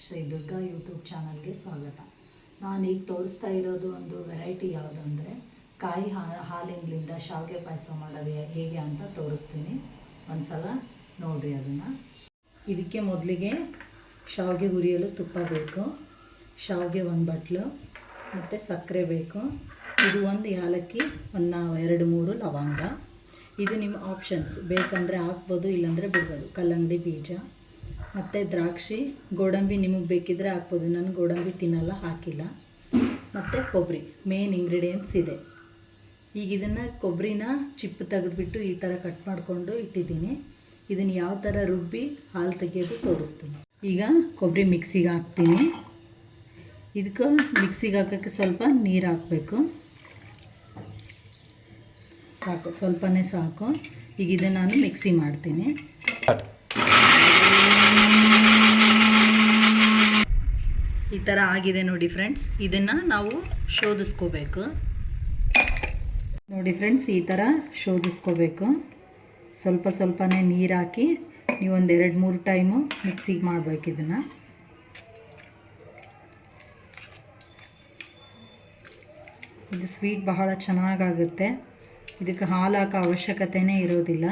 Shri Durga YouTube ಚಾನಲ್ಗೆ ಸ್ವಾಗತ. ನಾನೀಗ ತೋರಿಸ್ತಾ ಇರೋದು ಒಂದು ವೆರೈಟಿ ಯಾವುದು ಅಂದರೆ, ಕಾಯಿ ಹಾಲಿನಿಂದ ಶಾವಿಗೆ ಪಾಯಸ ಮಾಡೋದು ಹೇಗೆ ಅಂತ ತೋರಿಸ್ತೀನಿ. ಒಂದ್ಸಲ ನೋಡಿರಿ ಅದನ್ನು. ಇದಕ್ಕೆ ಮೊದಲಿಗೆ ಶಾವಿಗೆ ಹುರಿಯಲು ತುಪ್ಪ ಬೇಕು, ಶಾವಿಗೆ ಒಂದು ಬಟ್ಲು, ಮತ್ತು ಸಕ್ಕರೆ ಬೇಕು. ಇದು ಒಂದು ಏಲಕ್ಕಿ ಒಂದು ಎರಡು ಮೂರು ಲವಂಗ. ಇದು ನಿಮ್ಮ ಆಪ್ಷನ್ಸ್ ಬೇಕಂದರೆ ಹಾಕ್ಬೋದು, ಇಲ್ಲಾಂದರೆ ಬಿಡ್ಬೋದು. ಕಲ್ಲಂಗಡಿ ಬೀಜ. ಮತ್ತು ದ್ರಾಕ್ಷಿ, ಗೋಡಂಬಿ ನಿಮಗೆ ಬೇಕಿದ್ದರೆ ಹಾಕ್ಬೋದು. ನಾನು ಗೋಡಂಬಿ ತಿನ್ನಲ್ಲ, ಹಾಕಿಲ್ಲ. ಮತ್ತು ಕೊಬ್ಬರಿ ಮೇನ್ ಇಂಗ್ರೀಡಿಯೆಂಟ್ಸ್ ಇದೆ. ಈಗ ಇದನ್ನು ಕೊಬ್ಬರಿನ ಚಿಪ್ಪು ತೆಗೆದುಬಿಟ್ಟು ಈ ಥರ ಕಟ್ ಮಾಡಿಕೊಂಡು ಇಟ್ಟಿದ್ದೀನಿ. ಇದನ್ನು ಯಾವ ಥರ ರುಬ್ಬಿ ಹಾಲು ತೆಗೆಯೋದು ತೋರಿಸ್ತೀನಿ. ಈಗ ಕೊಬ್ಬರಿ ಮಿಕ್ಸಿಗೆ ಹಾಕ್ತೀನಿ. ಇದಕ್ಕೆ ಮಿಕ್ಸಿಗೆ ಹಾಕೋಕ್ಕೆ ಸ್ವಲ್ಪ ನೀರು ಹಾಕಬೇಕು. ಸಾಕು, ಸ್ವಲ್ಪನೇ ಸಾಕು. ಈಗ ಇದನ್ನು ನಾನು ಮಿಕ್ಸಿ ಮಾಡ್ತೀನಿ. ಈ ಥರ ಆಗಿದೆ ನೋಡಿ ಫ್ರೆಂಡ್ಸ್ ಇದನ್ನು ನಾವು ಶೋಧಿಸ್ಕೋಬೇಕು. ನೋಡಿ ಫ್ರೆಂಡ್ಸ್ ಈ ಥರ ಶೋಧಿಸ್ಕೋಬೇಕು. ಸ್ವಲ್ಪ ಸ್ವಲ್ಪನೇ ನೀರು ಹಾಕಿ ನೀವು ಒಂದು ಎರಡು ಮೂರು ಟೈಮು ಮಿಕ್ಸಿಗೆ ಮಾಡಬೇಕು ಇದನ್ನು. ಇದು ಸ್ವೀಟ್ ಬಹಳ ಚೆನ್ನಾಗಾಗುತ್ತೆ. ಇದಕ್ಕೆ ಹಾಲು ಹಾಕೋ ಅವಶ್ಯಕತೆನೇ ಇರೋದಿಲ್ಲ.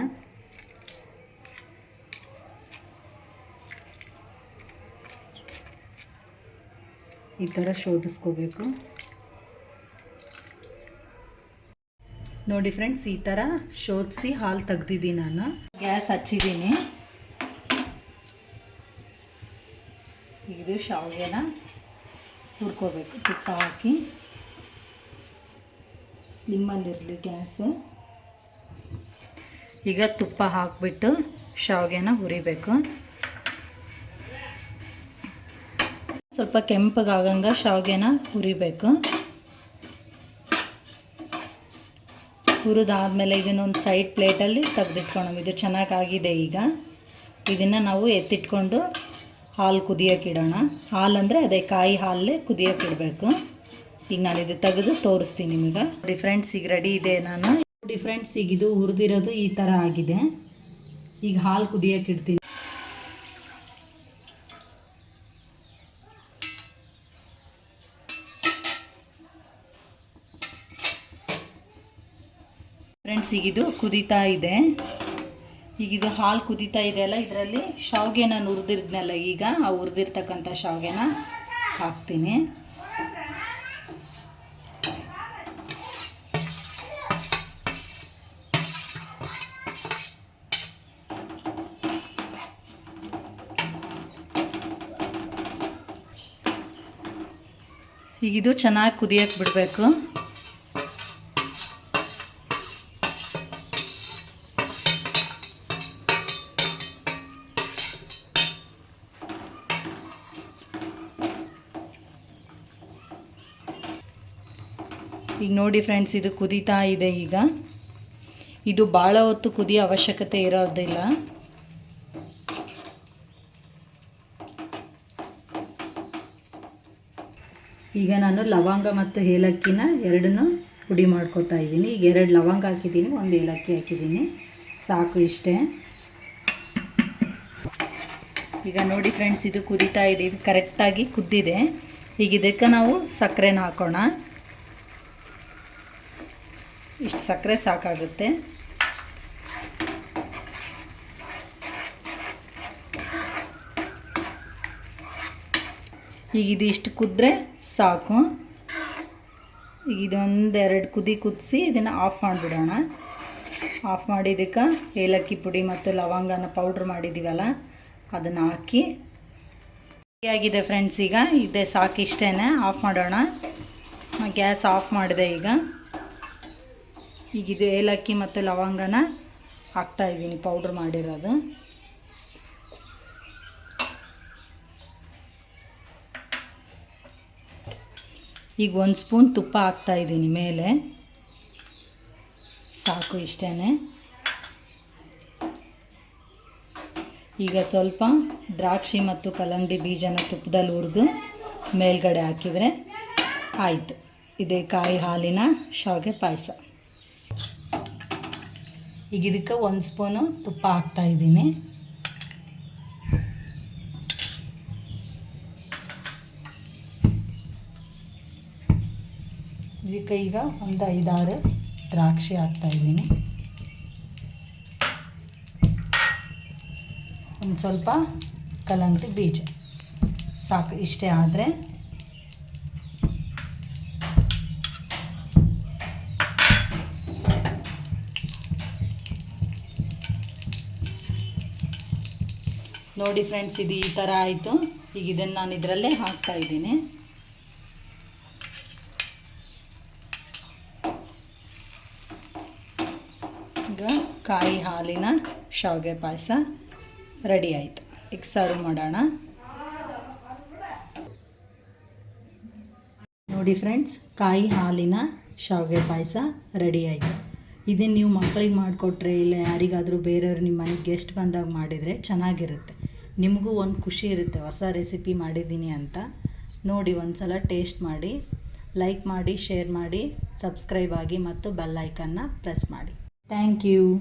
ಈ ಥರ ಶೋಧಿಸ್ಕೋಬೇಕು. ನೋಡಿ ಫ್ರೆಂಡ್ಸ್ ಈ ಥರ ಶೋಧಿಸಿ ಹಾಲು ತೆಗ್ದಿದ್ದೀನಿ ನಾನು. ಗ್ಯಾಸ್ ಹಚ್ಚಿದ್ದೀನಿ. ಇದು ಶಾವಿಗೆನ ಹುರ್ಕೋಬೇಕು, ತುಪ್ಪ ಹಾಕಿ. ಸ್ಲಿಮ್ಮಲ್ಲಿರಲಿ ಗ್ಯಾಸ್. ಈಗ ತುಪ್ಪ ಹಾಕಿಬಿಟ್ಟು ಶಾವಿಗೆನ ಹುರಿಬೇಕು. ಸ್ವಲ್ಪ ಕೆಂಪಗಾಗಂಗೆ ಶಾವಿಗೆನ ಹುರಿಬೇಕು. ಹುರಿದಾದ್ಮೇಲೆ ಇದನ್ನೊಂದು ಸೈಡ್ ಪ್ಲೇಟಲ್ಲಿ ತೆಗೆದಿಟ್ಕೊಳ್ಳೋಣ ಇದು ಚೆನ್ನಾಗಾಗಿದೆ ಈಗ. ಇದನ್ನು ನಾವು ಎತ್ತಿಟ್ಕೊಂಡು ಹಾಲು ಕುದಿಯೋಕೆ ಇಡೋಣ. ಹಾಲು ಅಂದರೆ ಅದೇ ಕಾಯಿ ಹಾಲೇ ಕುದಿಯೋಕೆ ಇಡಬೇಕು. ಈಗ ನಾನು ಇದು ತೆಗೆದು ತೋರಿಸ್ತೀನಿ ನಿಮಗೆ. ಡಿಫ್ರೆಂಟ್ಸ್ ಈಗ ರೆಡಿ ಇದೆ ನಾನು. ಡಿಫ್ರೆಂಟ್ಸ್ ಈಗ ಇದು ಹುರಿದಿರೋದು ಈ ಥರ ಆಗಿದೆ. ಈಗ ಹಾಲು ಕುದಿಯೋಕೆ ಇಡ್ತೀನಿ. ಫ್ರೆಂಡ್ಸ್ ಕುದಿತಾ ಇದು. ಕುದೀತಾ ಇದೆ ಈಗ ಇದು ಹಾಲು ಕುದೀತಾ ಇದೆಯಲ್ಲ ಇದರಲ್ಲಿ ಶಾವಿಗೆ ನಾನು ಉರಿದಿರ್ದ್ನಲ್ಲ ಈಗ ಆ ಹುರಿದಿರ್ತಕ್ಕಂಥ ಶಾವಿಗೆನ ಹಾಕ್ತೀನಿ. ಈಗಿದು ಚೆನ್ನಾಗಿ ಕುದಿಯೋಕೆ ಬಿಡಬೇಕು. ಈಗ ನೋಡಿ ಫ್ರೆಂಡ್ಸ್ ಇದು ಕುದೀತಾ ಇದೆ ಈಗ. ಇದು ಭಾಳ ಹೊತ್ತು ಕುದಿಯೋ ಅವಶ್ಯಕತೆ ಇರೋದಿಲ್ಲ. ಈಗ ನಾನು ಲವಂಗ ಮತ್ತು ಏಲಕ್ಕಿನ ಎರಡನ್ನೂ ಪುಡಿ ಮಾಡ್ಕೊತಾ ಇದ್ದೀನಿ. ಈಗ ಎರಡು ಲವಂಗ ಹಾಕಿದ್ದೀನಿ, ಒಂದು ಏಲಕ್ಕಿ ಹಾಕಿದ್ದೀನಿ. ಸಾಕು ಇಷ್ಟೇ. ಈಗ ನೋಡಿ ಫ್ರೆಂಡ್ಸ್ ಇದು ಕುದೀತಾ ಇದೆ. ಇದು ಕರೆಕ್ಟಾಗಿ ಕುದ್ದಿದೆ. ಈಗ ಇದಕ್ಕೆ ನಾವು ಸಕ್ಕರೆನ ಹಾಕೋಣ. ಇಷ್ಟು ಸಕ್ಕರೆ ಸಾಕಾಗುತ್ತೆ. ಈಗ ಇದು ಕುದ್ರೆ ಸಾಕು. ಈಗ ಇದೊಂದು ಎರಡು ಕುದಿ ಕುದಿಸಿ ಇದನ್ನು ಆಫ್ ಮಾಡಿಬಿಡೋಣ. ಆಫ್ ಮಾಡಿದ್ದಕ್ಕೆ ಏಲಕ್ಕಿ ಪುಡಿ ಮತ್ತು ಲವಂಗನ ಪೌಡ್ರ್ ಮಾಡಿದ್ದೀವಲ್ಲ ಅದನ್ನು ಹಾಕಿ. ಆಗಿದೆ ಫ್ರೆಂಡ್ಸ್, ಈಗ ಇದೆ ಸಾಕು ಇಷ್ಟೇ ಆಫ್ ಮಾಡೋಣ. ಗ್ಯಾಸ್ ಆಫ್ ಮಾಡಿದೆ ಈಗ. ಈಗ ಇದು ಏಲಕ್ಕಿ ಮತ್ತು ಲವಂಗನ ಹಾಕ್ತಾ ಇದ್ದೀನಿ ಪೌಡ್ರ್ ಮಾಡಿರೋದು. ಈಗ ಒಂದು ಸ್ಪೂನ್ ತುಪ್ಪ ಹಾಕ್ತಾ ಇದ್ದೀನಿ ಮೇಲೆ. ಸಾಕು ಇಷ್ಟೇ ಈಗ ಸ್ವಲ್ಪ ದ್ರಾಕ್ಷಿ ಮತ್ತು ಕಲ್ಲಂಗಡಿ ಬೀಜನ ತುಪ್ಪದಲ್ಲಿ ಹುರಿದು ಮೇಲ್ಗಡೆ ಹಾಕಿದರೆ ಆಯಿತು. ಇದೇ ಕಾಯಿ ಹಾಲಿನ ಶಾವಿಗೆ ಪಾಯಸ. ಈಗ ಇದಕ್ಕೆ ಒಂದು ಸ್ಪೂನು ತುಪ್ಪ ಹಾಕ್ತಾ ಇದ್ದೀನಿ. ಇದಕ್ಕೆ ಈಗ ಒಂದು ಐದಾರು ದ್ರಾಕ್ಷಿ ಹಾಕ್ತಾ ಇದ್ದೀನಿ. ಒಂದು ಸ್ವಲ್ಪ ಕಲಂಗಡಿ ಬೀಜ. ಸಾಕು, ಇಷ್ಟೇ ಆದರೆ ನೋಡಿ ಫ್ರೆಂಡ್ಸ್ ಇದು ಈ ಥರ ಆಯಿತು. ಈಗ ಇದನ್ನು ನಾನು ಇದರಲ್ಲೇ ಹಾಕ್ತಾ ಇದ್ದೀನಿ. ಈಗ ಕಾಯಿ ಹಾಲಿನ ಶಾವಿಗೆ ಪಾಯಸ ರೆಡಿ ಆಯಿತು. ಈಗ ಸರ್ವ್ ಮಾಡೋಣ. ನೋಡಿ ಫ್ರೆಂಡ್ಸ್ ಕಾಯಿ ಹಾಲಿನ ಶಾವಿಗೆ ಪಾಯಸ ರೆಡಿ ಆಯಿತು. ಇದನ್ನು ನೀವು ಮಕ್ಕಳಿಗೆ ಮಾಡಿಕೊಟ್ರೆ, ಇಲ್ಲ ಯಾರಿಗಾದರೂ ಬೇರೆಯವ್ರು ನಿಮ್ಮ ಮನೆಗೆ ಗೆಸ್ಟ್ ಬಂದಾಗ ಮಾಡಿದರೆ ಚೆನ್ನಾಗಿರುತ್ತೆ. ನಿಮಗೂ ಒಂದು ಖುಷಿ ಇರುತ್ತೆ, ಹೊಸ ರೆಸಿಪಿ ಮಾಡಿದ್ದೀನಿ ಅಂತ. ನೋಡಿ ಒಂದು ಸಲ ಟೇಸ್ಟ್ ಮಾಡಿ ಲೈಕ್ ಮಾಡಿ ಶೇರ್ ಮಾಡಿ ಸಬ್ಸ್ಕ್ರೈಬ್ ಆಗಿ ಮತ್ತು ಬೆಲ್ ಐಕನ್ನ ಪ್ರೆಸ್ ಮಾಡಿ. Thank you